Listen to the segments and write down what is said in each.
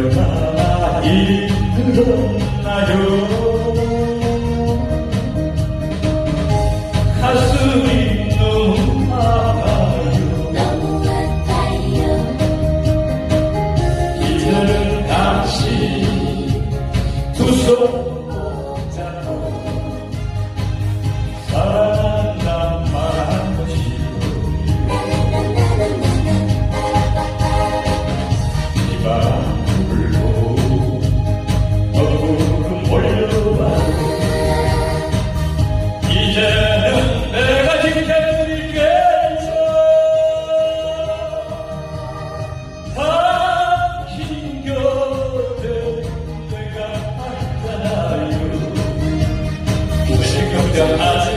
얼마나 이 흥분하죠 Yeah.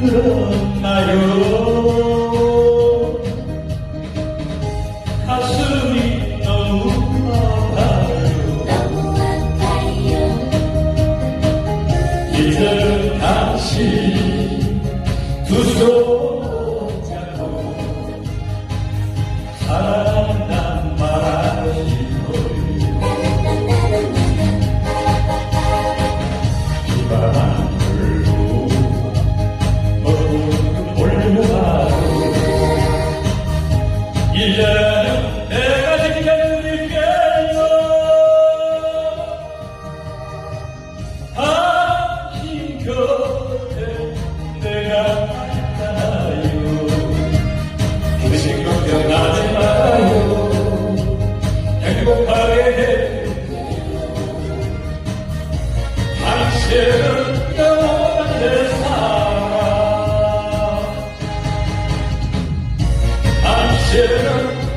들었나요? 가슴이 너무 아파요 너무 아파요. 이제 다시 두손 Should